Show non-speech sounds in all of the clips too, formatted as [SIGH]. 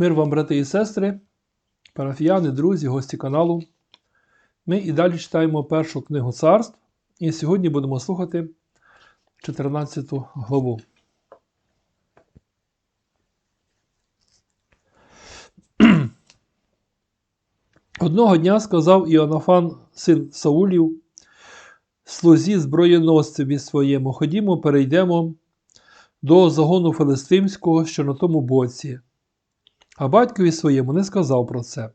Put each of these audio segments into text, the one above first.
Мир вам, брати і сестри, парафіяни, друзі, гості каналу. Ми і далі читаємо першу книгу царств, і сьогодні будемо слухати 14 главу. [CLEARS THROAT] Одного дня сказав Іоаннафан, син Саулів, слузі зброєносцеві своєму, ходімо, перейдемо до загону филистимського, що на тому боці. А батькові своєму не сказав про це.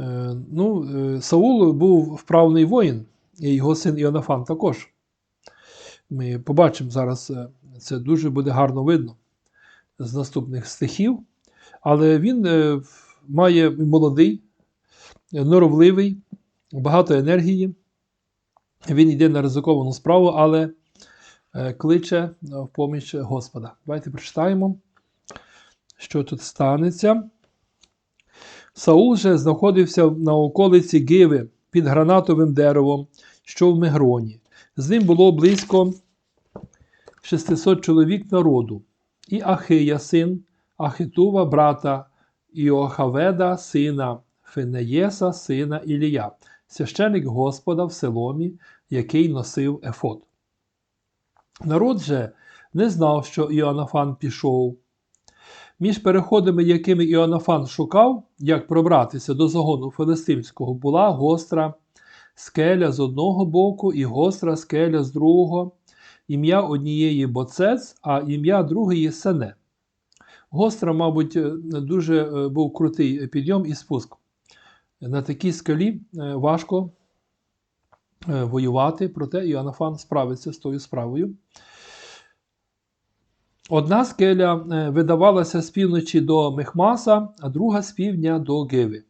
Е, ну, е, Саул був вправний воїн, і його син Іоаннафан також. Ми побачимо зараз, е, це дуже буде гарно видно з наступних стихів. Але він має молодий, норовливий, багато енергії. Він йде на ризиковану справу, але кличе в поміч Господа. Давайте прочитаємо, що тут станеться. Саул же знаходився на околиці Гиви під гранатовим деревом, що в Мегроні. З ним було близько 600 чоловік народу, і Ахия, син Ахитува, брата Іохаведа, сина Фенеєса, сина Ілія, священик Господа в селомі, який носив ефот. Народ же не знав, що Іоаннафан пішов. Між переходами, якими Іоаннафан шукав, як пробратися до загону филистимського, була гостра скеля з одного боку і гостра скеля з другого, ім'я однієї боцец, а ім'я другої сене. Гостра, мабуть, е, дуже е, був крутий підйом і спуск. На такій скалі е, важко воювати, проте Іоаннафан справиться з тою справою. Одна скеля видавалася з півночі до Мехмаса, а друга з півдня до Гиви.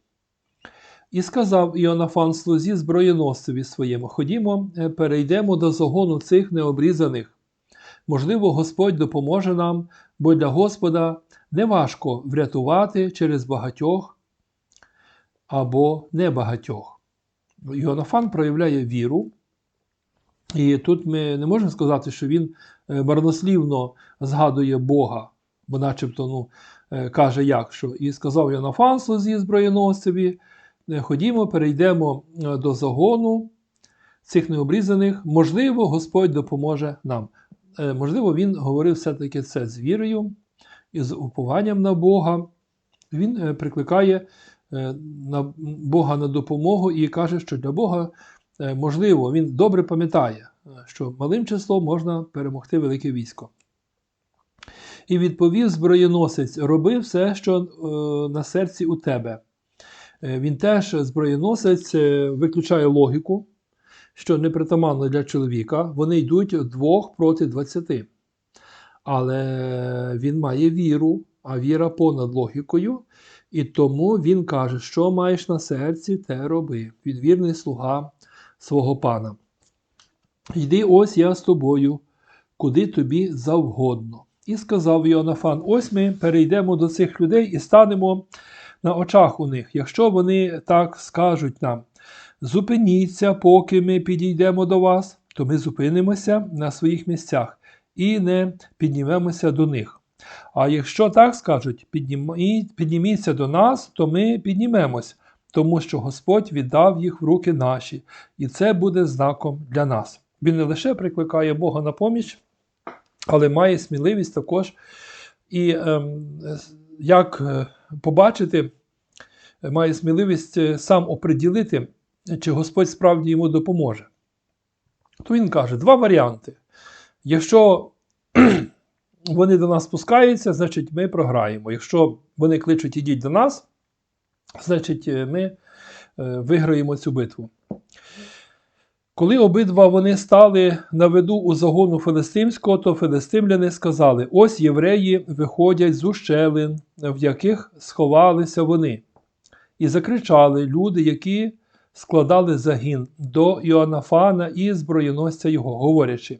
І сказав Іоаннафан слузі зброєносцеві своєму: Ходімо, перейдемо до загону цих необрізаних. Можливо, Господь допоможе нам, бо для Господа неважко врятувати через багатьох або небагатьох. Іоаннафан проявляє віру, і тут ми не можемо сказати, що він марнослівно згадує Бога, бо начебто ну, каже, як що. І сказав Іоаннафан слузі зброєносцеві, ходімо, перейдемо до загону цих необрізаних, можливо, Господь допоможе нам. Можливо, він говорив все-таки це з вірою і з упованням на Бога. Він прикликає на Бога на допомогу і каже, що для Бога можливо, він добре пам'ятає, що малим числом можна перемогти велике військо. І відповів зброєносець: роби все, що на серці у тебе. Він теж зброєносець виключає логіку, що непритаманно для чоловіка. Вони йдуть двох проти двадцяти. Але він має віру, а віра понад логікою. І тому він каже, що маєш на серці, те роби. Він вірний слуга свого пана. Йди ось я з тобою, куди тобі завгодно. І сказав Йонафан: ось ми перейдемо до цих людей і станемо на очах у них. Якщо вони так скажуть нам, зупиніться, поки ми підійдемо до вас, то ми зупинимося на своїх місцях і не піднімемося до них. А якщо так скажуть, підніміться до нас, то ми піднімемось, тому що Господь віддав їх в руки наші, і це буде знаком для нас. Він не лише прикликає Бога на поміч, але має сміливість також і ем, як побачити, має сміливість сам оприділити, чи Господь справді йому допоможе. То він каже: два варіанти. Якщо [CLEARS THROAT] вони до нас спускаються, значить ми програємо. Якщо вони кличуть ідіть до нас, значить ми виграємо цю битву. Коли обидва вони стали на виду у загону филистимського, то филистимляни сказали: ось євреї виходять з ущелин, в яких сховалися вони, і закричали люди, які складали загін до Іоаннафана і зброєносця його, говорячи: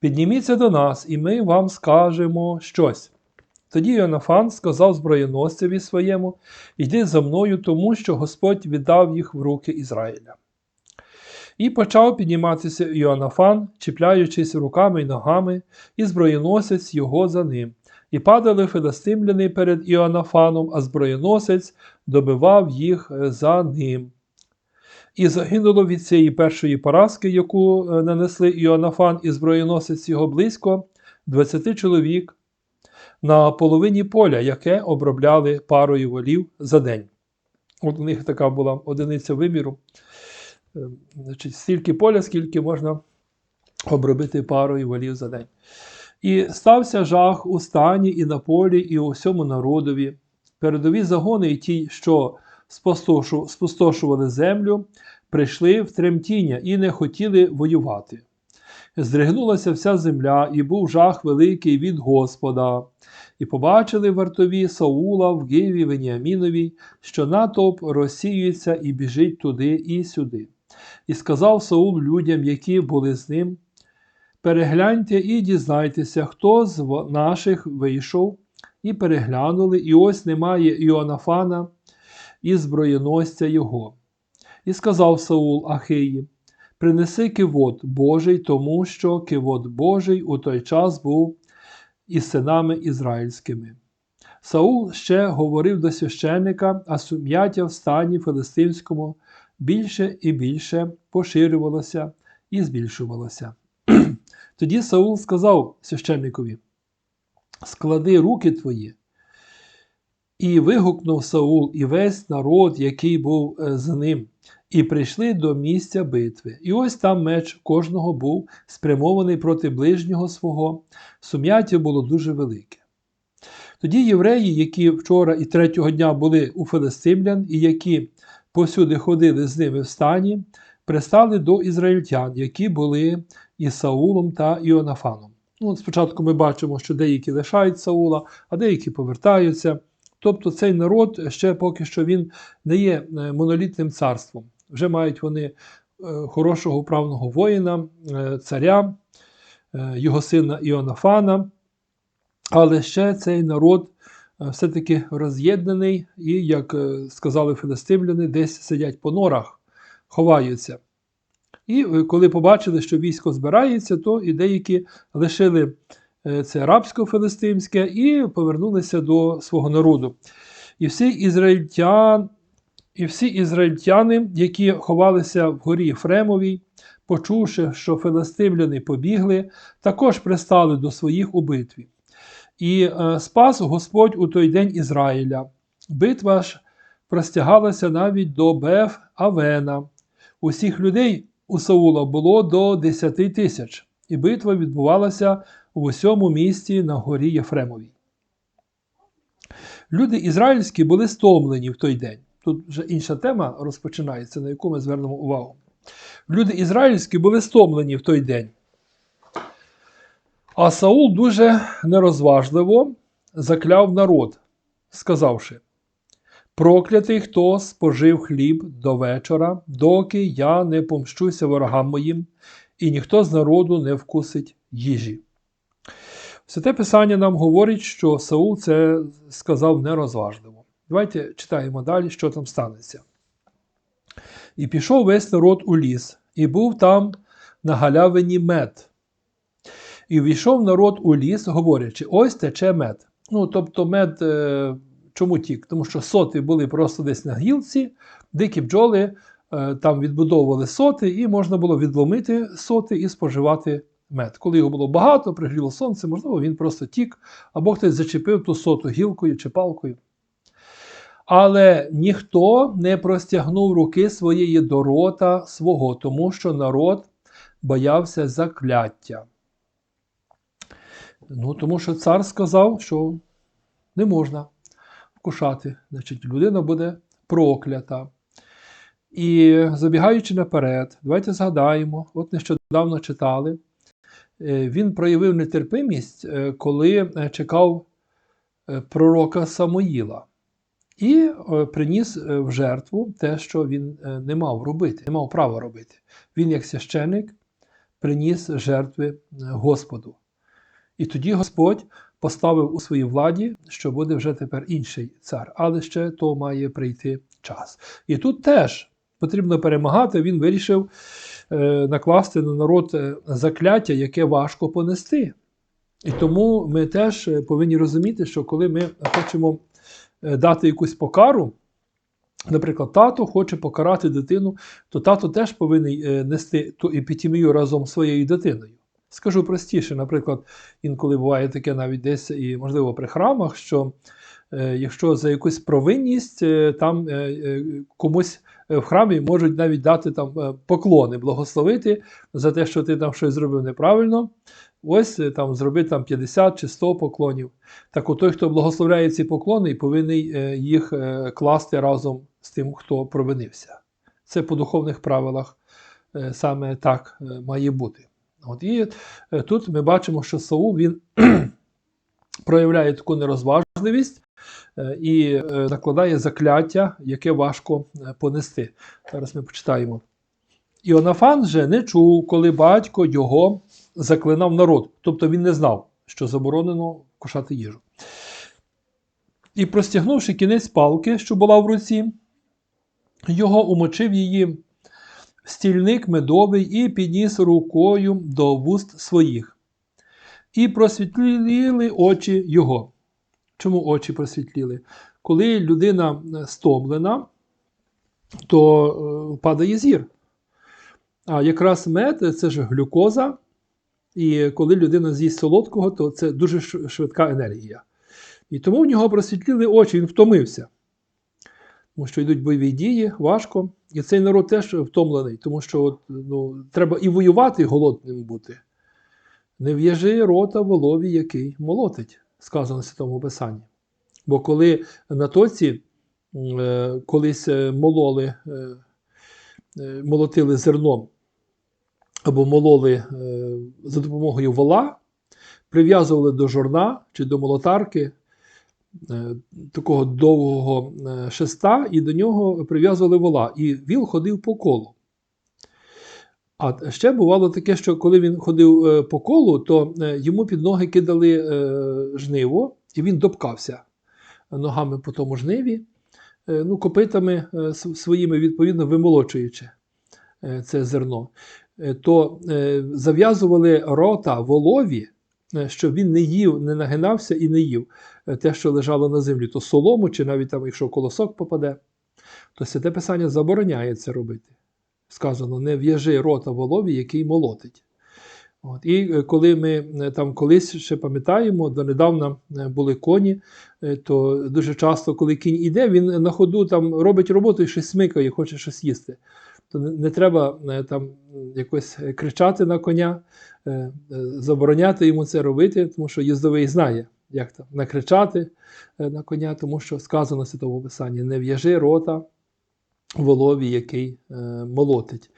Підніміться до нас, і ми вам скажемо щось. Тоді Іоаннафан сказав зброєносцеві своєму: Йди за мною, тому що Господь віддав їх в руки Ізраїля. І почав підніматися Іоаннафан, чіпляючись руками й ногами, і зброєносець його за ним. І падали филистимляни перед Іоанафаном, а зброєносець добивав їх е, за ним. І загинуло від цієї першої поразки, яку е, нанесли Іоанафан і зброєносець його близько 20 чоловік на половині поля, яке обробляли парою волів за день. От у них така була одиниця виміру. Е, Значить, стільки поля, скільки можна обробити парою волів за день. І стався жах у стані і на полі, і у всьому народові. Передові загони, і ті, що спустошували землю, прийшли в тремтіння і не хотіли воювати. Здригнулася вся земля, і був жах великий від Господа. І побачили вартові Саула в Гиві Веніамінові, що натовп розсіюється і біжить туди і сюди. І сказав Саул людям, які були з ним: Перегляньте і дізнайтеся, хто з наших вийшов, і переглянули, і ось немає Іоанафана і зброєносця його. І сказав Саул Ахиї: Принеси кивот Божий, тому що кивот Божий у той час був із синами ізраїльськими. Саул ще говорив до священника, а сум'яття в стані филистимському більше і більше поширювалося і збільшувалося. [CLEARS THROAT] Тоді Саул сказав священникові: Склади руки твої. І вигукнув Саул і весь народ, який був е, з ним, і прийшли до місця битви. І ось там меч кожного був спрямований проти ближнього свого. Сум'яття було дуже велике. Тоді євреї, які вчора і третього дня були у филистимлян, і які посюди ходили з ними в стані, пристали до ізраїльтян, які були із Саулом та Іонафаном. Ну, спочатку ми бачимо, що деякі лишають Саула, а деякі повертаються. Тобто цей народ ще поки що він не є е, монолітним царством. Вже мають вони е, хорошого управного воїна, е, царя, е, його сина Іонафана, але ще цей народ все-таки роз'єднаний і, як сказали филистимляни, десь сидять по норах, ховаються. І коли побачили, що військо збирається, то і деякі лишили це рабсько-филистимське і повернулися до свого народу. І всі ізраїльтян, і всі ізраїльтяни, які ховалися в горі Фремовій, почувши, що филистимляни побігли, також пристали до своїх у битві. І е, спас Господь у той день Ізраїля. Битва ж простягалася навіть до Беф Авена. Усіх людей у Саула було до 10 тисяч, і битва відбувалася в усьому місті на горі Єфремовій. Люди ізраїльські були стомлені в той день. Тут вже інша тема розпочинається, на яку ми звернемо увагу. Люди ізраїльські були стомлені в той день. А Саул дуже нерозважливо закляв народ, сказавши: Проклятий, хто спожив хліб до вечора, доки я не помщуся ворогам моїм, і ніхто з народу не вкусить їжі. Святе Писання нам говорить, що Саул це сказав нерозважливо. Давайте читаємо далі, що там станеться. І пішов весь народ у ліс, і був там на галявині мед. І війшов народ у ліс, говорячи: ось тече мед. Ну, тобто мед е, чому тік? Тому що соти були просто десь на гілці, дикі бджоли е, там відбудовували соти, і можна було відломити соти і споживати мед. Коли його було багато, пригріло сонце, можливо, він просто тік, або хтось зачепив ту соту гілкою чи палкою. Але ніхто не простягнув руки своєї до рота свого, тому що народ боявся закляття. Ну, тому що цар сказав, що не можна вкушати. Значить, людина буде проклята. І забігаючи наперед, давайте згадаємо, от нещодавно читали, е, він проявив нетерпимість, е, коли е, чекав пророка Самоїла. І е, приніс е, в жертву те, що він е, не мав робити, не мав права робити. Він, як священик, приніс жертви Господу. І тоді Господь поставив у своїй владі, що буде вже тепер інший цар, але ще то має прийти час. І тут теж потрібно перемагати. Він вирішив накласти на народ закляття, яке важко понести. І тому ми теж повинні розуміти, що коли ми хочемо дати якусь покару, наприклад, тато хоче покарати дитину, то тато теж повинен е, нести ту епітемію разом з своєю дитиною. Скажу простіше, наприклад, інколи буває таке навіть десь і, можливо, при храмах, що е, якщо за якусь провинність е, там е, е, комусь е, в храмі можуть навіть дати там е, поклони, благословити за те, що ти там щось зробив неправильно. Ось е, там зроби там 50 чи 100 поклонів. Так от той, хто благословляє ці поклони, повинен їх е, класти разом з тим, хто провинився. Це по духовних правилах е, саме так має бути. От і тут ми бачимо, що Саул він [CLEARS THROAT] проявляє таку нерозважливість і накладає закляття, яке важко понести. Зараз ми почитаємо. Іонафан же не чув, коли батько його заклинав народ. Тобто він не знав, що заборонено кушати їжу. І простягнувши кінець палки, що була в руці, його умочив її стільник медовий і підніс рукою до вуст своїх. І просвітліли очі його. Чому очі просвітліли? Коли людина стомлена, то е, падає зір. А якраз мед це ж глюкоза, і коли людина з'їсть солодкого, то це дуже швидка енергія. І тому в нього просвітліли очі, він втомився. Тому що йдуть бойові дії, важко. І цей народ теж втомлений, тому що от, ну, треба і воювати, голодним бути. Не в'яжи рота волові, який молотить, сказано в Святому Писанні. Бо коли на тоці е, колись е, мололи, е, е, молотили зерном або мололи е, за допомогою вола, прив'язували до жорна чи до молотарки е, такого довгого е, шеста, і до нього прив'язували вола. І віл ходив по колу. А ще бувало таке, що коли він ходив по колу, то йому під ноги кидали жниво, і він допкався ногами по тому жниві, ну, копитами своїми, відповідно, вимолочуючи це зерно. Е, То е, зав'язували рота волові, е, щоб він не їв, не нагинався і не їв те, що лежало на землі, то солому, чи навіть там, якщо колосок попаде, то святе писання забороняє це робити. Сказано, не в'яжи рота волові, який молотить. От. І коли ми там колись ще пам'ятаємо, донедавна були коні, то дуже часто, коли кінь іде, він на ходу там робить роботу і щось смикає, хоче щось їсти. То не, треба е, там якось кричати на коня, е, е, забороняти йому це робити, тому що їздовий знає, як там накричати на коня, тому що сказано Святому Писанні: не в'яжи рота волові, який молотить.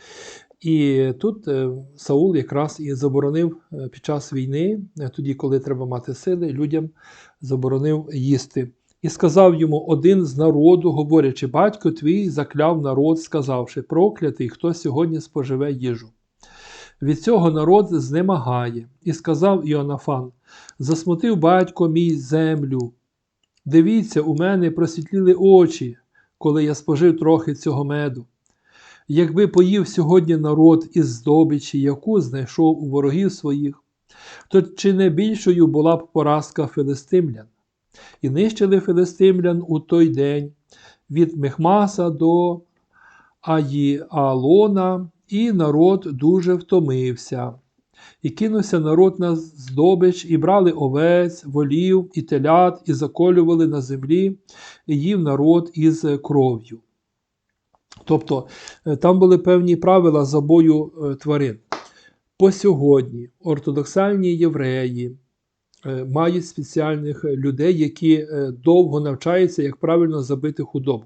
І тут Саул якраз і заборонив під час війни, тоді, коли треба мати сили, людям заборонив їсти. І сказав йому один з народу, говорячи, батько твій закляв народ, сказавши, проклятий, хто сьогодні споживе їжу. Від цього народ знемагає, і сказав Іонафан: Засмутив батько мій землю. Дивіться, у мене просвітліли очі, коли я спожив трохи цього меду. Якби поїв сьогодні народ із здобичі, яку знайшов у ворогів своїх, то чи не більшою була б поразка филистимлян? І нищили филистимлян у той день від Мехмаса до Аїалона, і народ дуже втомився. І кинувся народ на здобич, і брали овець, волів і телят, і заколювали на землі, і їв народ із кров'ю. Тобто е, там були певні правила забою е, тварин. По сьогодні ортодоксальні євреї е, мають спеціальних людей, які е, довго навчаються, як правильно забити худобу.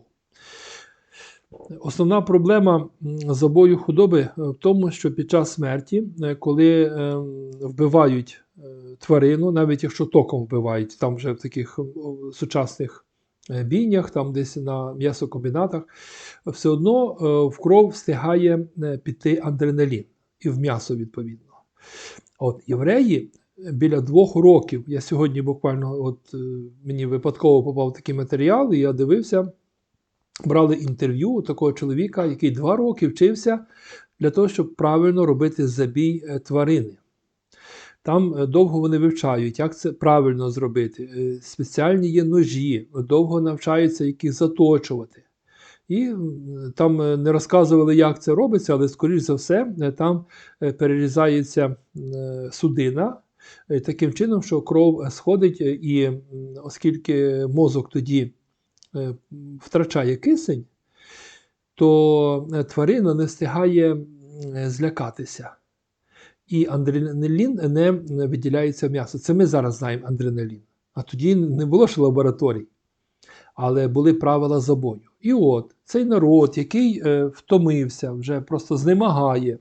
Основна проблема забою худоби е, в тому, що під час смерті, е, коли е, вбивають е, тварину, навіть якщо током вбивають, там вже в таких сучасних е, бійнях, там десь на м'ясокомбінатах, все одно е, в кров встигає е, піти адреналін і в м'ясо відповідно. От євреї е, біля двох років, я сьогодні буквально от е, мені випадково попав такий матеріал, і я дивився, брали інтерв'ю у такого чоловіка, який два роки вчився для того, щоб правильно робити забій е, тварини. Там е, довго вони вивчають, як це правильно зробити. Спеціальні є ножі, довго навчаються, як їх заточувати. І там не розказували, як це робиться, але, скоріш за все, там перерізається судина таким чином, що кров сходить, е, і оскільки мозок тоді е, втрачає кисень, то е, тварина не встигає злякатися. І адреналін не виділяється в м'ясо. Це ми зараз знаємо адреналін. А тоді не було ж лабораторій, але були правила забою. І от цей народ, який е, втомився, вже просто знемагає,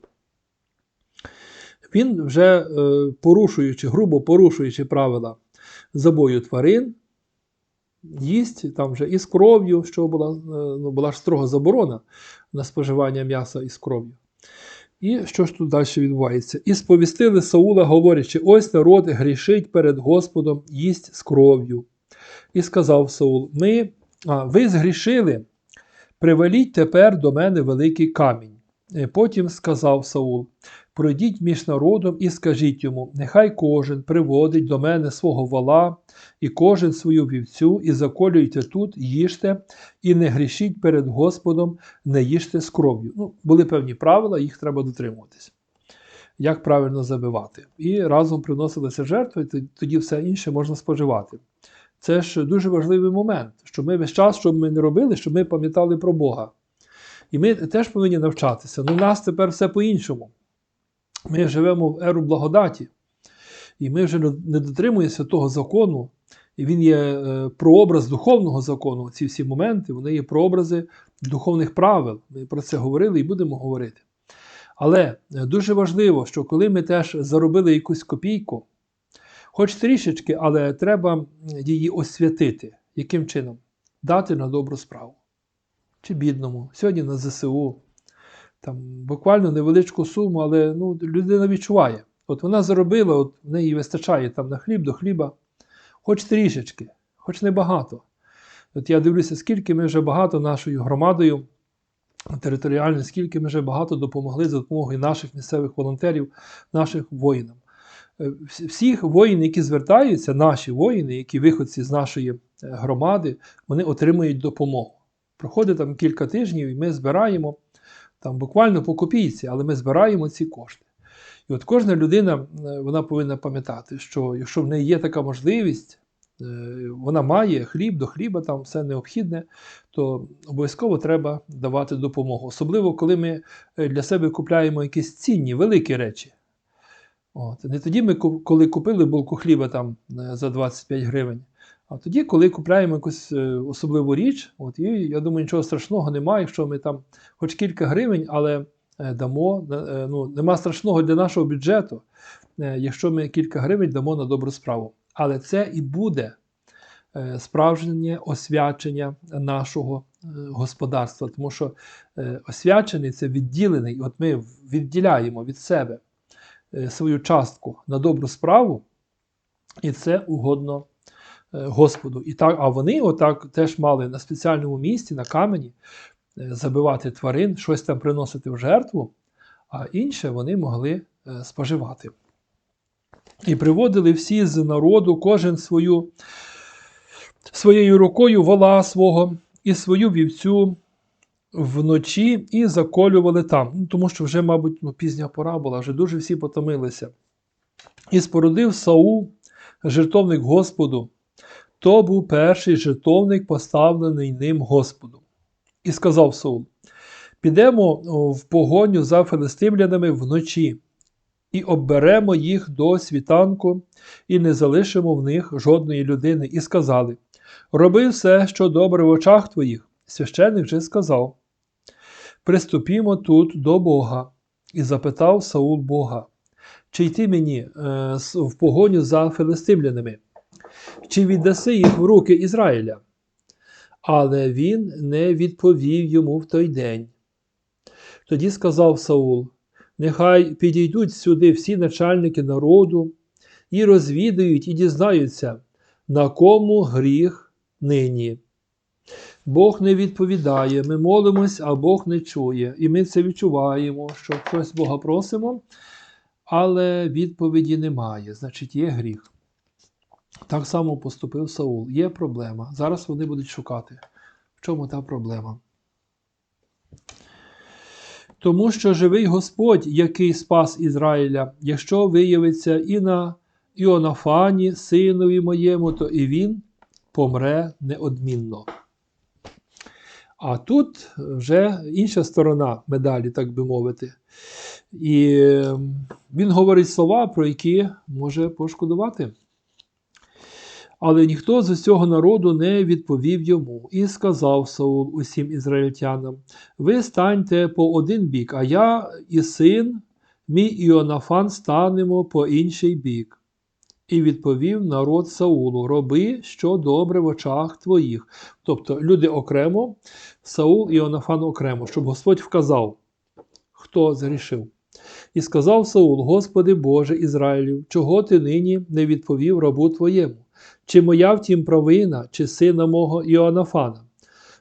він вже е, порушуючи, грубо порушуючи правила забою тварин, їсть там вже із кров'ю, що була, е, ну, була ж строга заборона на споживання м'яса із кров'ю. І що ж тут далі відбувається? І сповістили Саула, говорячи: ось народ грішить перед Господом, їсть з кров'ю. І сказав Саул: Ми, а, ви згрішили, приваліть тепер до мене великий камінь. Потім сказав Саул: Пройдіть між народом і скажіть йому: нехай кожен приводить до мене свого вола, і кожен свою вівцю, і заколюйте тут, їжте, і не грішіть перед Господом, не їжте з кров'ю. Ну, були певні правила, їх треба дотримуватись. Як правильно забивати. І разом приносилися жертви, і тоді все інше можна споживати. Це ж дуже важливий момент, що ми весь час, що б ми не робили, щоб ми пам'ятали про Бога. І ми теж повинні навчатися. Ну, у нас тепер все по-іншому. Ми живемо в еру благодаті, і ми вже не дотримуємося того закону, і він є е, прообраз духовного закону. Ці всі моменти вони є прообрази духовних правил. Ми про це говорили і будемо говорити. Але е, дуже важливо, що коли ми теж заробили якусь копійку, хоч трішечки, але треба її освятити. Яким чином? Дати на добру справу. Чи бідному, сьогодні на ЗСУ, там буквально невеличку суму, але ну, людина відчуває. От вона заробила, от в неї вистачає там на хліб до хліба, хоч трішечки, хоч небагато. От я дивлюся, скільки ми вже багато нашою громадою територіально, скільки ми вже багато допомогли за допомогою наших місцевих волонтерів, наших воїнам. Е, всі- Всіх воїн, які звертаються, наші воїни, які виходці з нашої е, громади, вони отримують допомогу. Проходить там кілька тижнів, і ми збираємо там буквально по копійці, але ми збираємо ці кошти. І от кожна людина е, вона повинна пам'ятати, що якщо в неї є така можливість, е, вона має хліб до хліба, там все необхідне, то обов'язково треба давати допомогу. Особливо, коли ми е, для себе купляємо якісь цінні, великі речі. От. Не тоді ми, коли купили булку хліба там за 25 гривень, а тоді, коли купляємо якусь е, особливу річ, от, і я думаю, нічого страшного немає, якщо ми там хоч кілька гривень, але е, дамо, е, ну, нема страшного для нашого бюджету, якщо ми кілька гривень дамо на добру справу. Але це і буде справжнє освячення нашого господарства, тому що освячений це відділений, от ми відділяємо від себе свою частку на добру справу, і це угодно Господу. І так, а вони отак теж мали на спеціальному місці, на камені, е, забивати тварин, щось там приносити в жертву, а інше вони могли е, споживати. І приводили всі з народу, кожен свою, своєю рукою вола свого і свою вівцю вночі і заколювали там. Ну, тому що вже, мабуть, ну, пізня пора була, вже дуже всі потомилися. І спорудив Саул, жертовник Господу. То був перший жертовник, поставлений ним Господу. І сказав Саул: Підемо в погоню за филистимлянами вночі, і обберемо їх до світанку, і не залишимо в них жодної людини. І сказали: Роби все, що добре в очах твоїх. Священик же сказав: Приступімо тут до Бога. І запитав Саул Бога, чи йти мені е, в погоню за филистимлянами, чи віддаси їх в руки Ізраїля? Але він не відповів йому в той день. Тоді сказав Саул: Нехай підійдуть сюди всі начальники народу і розвідають і дізнаються, на кому гріх нині. Бог не відповідає, ми молимось, а Бог не чує. І ми це відчуваємо, що щось Бога просимо, але відповіді немає, значить, є гріх. Так само поступив Саул. Є проблема. Зараз вони будуть шукати. В чому та проблема? Тому що живий Господь, який спас Ізраїля, якщо виявиться і на Іонафані, синові моєму, то і він помре неодмінно. А тут вже інша сторона медалі, так би мовити. І ем, він говорить слова, про які може пошкодувати. Але ніхто з усього народу не відповів йому, і сказав Саул усім ізраїльтянам: Ви станьте по один бік, а я і син, мій Іонафан станемо по інший бік. І відповів народ Саулу: Роби, що добре в очах твоїх. Тобто люди окремо, Саул і Іонафан окремо, щоб Господь вказав, хто згрішив. І сказав Саул: Господи Боже Ізраїлів, чого ти нині не відповів рабу твоєму? Чи моя втім провина, чи сина мого Іоанафана?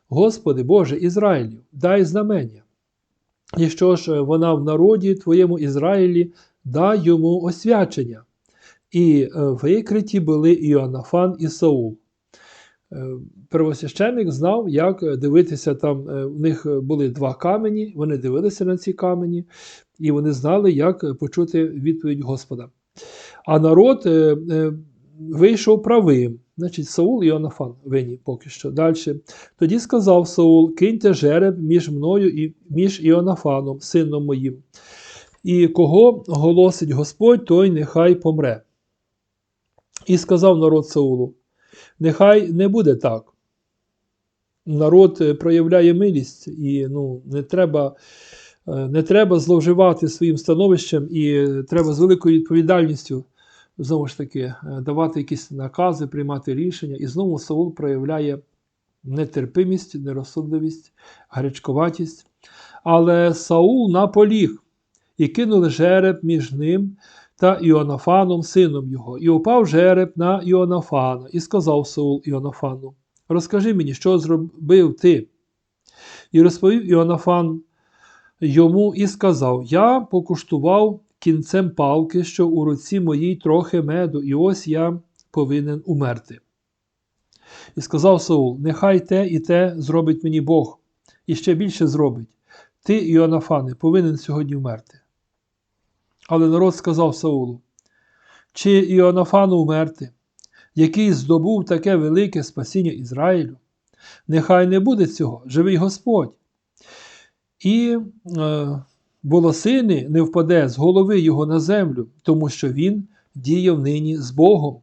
Господи Боже Ізраїлів, дай знамення. І що ж вона в народі твоєму Ізраїлі, дай йому освячення. І е, викриті були Іоанафан і Саул. Е, Первосвященник знав, як дивитися там. е, У них були два камені, вони дивилися на ці камені, і вони знали, як почути відповідь Господа. А народ е, е, вийшов правим. Значить, Саул і Іонафан винні поки що. Далі. Тоді сказав Саул: киньте жереб між мною і між Іонафаном, сином моїм. І кого голосить Господь, той нехай помре. І сказав народ Саулу: Нехай не буде так. Народ е, проявляє милість, і ну, не треба. е, Не треба зловживати своїм становищем і треба з великою відповідальністю знову ж таки е, давати якісь накази, приймати рішення. І знову Саул проявляє нетерпимість, нерозсудливість, гарячковатість. Але Саул наполіг і кинули жереб між ним та Іонафаном, сином його, і упав жереб на Іонафана, і сказав Саул Іонафану: Розкажи мені, що зробив ти? І розповів Іонафан йому і сказав: Я покуштував кінцем палки, що у руці моїй трохи меду, і ось я повинен умерти. І сказав Саул: Нехай те і те зробить мені Бог, і ще більше зробить. Ти, Іонафане, повинен сьогодні вмерти. Але народ сказав Саулу: Чи Іонафану вмерти, який здобув таке велике спасіння Ізраїлю? Нехай не буде цього, живий Господь. І е, волосини не впаде з голови його на землю, тому що він діяв нині з Богом.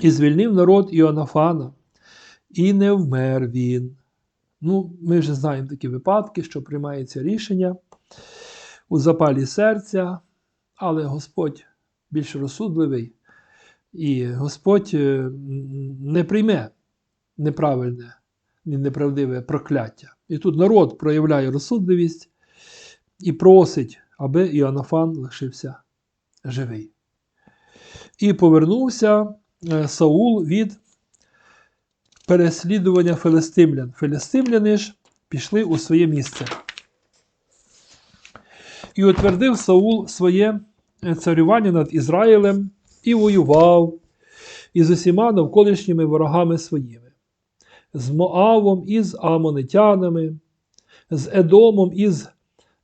І звільнив народ Іонафана, і не вмер він. Ну, Ми вже знаємо такі випадки, що приймається рішення у запалі серця, але Господь більш розсудливий, і Господь е, не прийме неправильне і неправдиве прокляття. І тут народ проявляє розсудливість і просить, аби Іоаннафан лишився живий. І повернувся е, Саул від переслідування филистимлян. Филистимляни ж пішли у своє місце. І утвердив Саул своє е, царювання над Ізраїлем і воював із усіма навколишніми ворогами своїми, з Моавом і з Амонитянами, з Едомом і з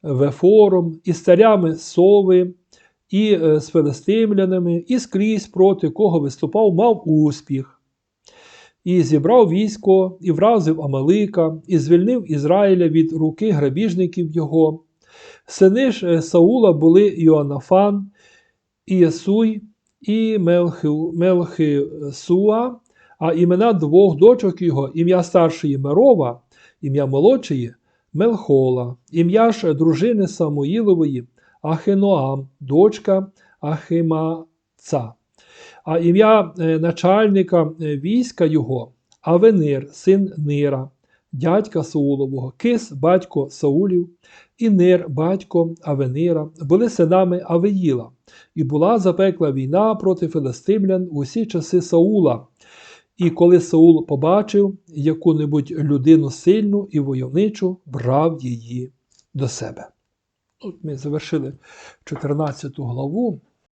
Вефором, і з царями Сови, і е, з филистимлянами, і скрізь проти кого виступав, мав успіх. І зібрав військо, і вразив Амалика, і звільнив Ізраїля від руки грабіжників його. Сини ж е, Саула були Іоанафан, Ієсуй і Мелхисуа, а імена двох дочок його, ім'я старшої Мерова, ім'я молодшої Мелхола, ім'я ж дружини Самуїлової Ахеноам, дочка Ахимаца, а ім'я е, начальника е, війська його Авенир, син Нира, дядька Саулового, Кис, батько Саулів, і Нир, батько Авенира, були синами Авеїла, і була запекла війна проти филистимлян усі часи Саула. І коли Саул побачив яку-небудь людину сильну і войовничу, брав її до себе. От Ми завершили 14 главу.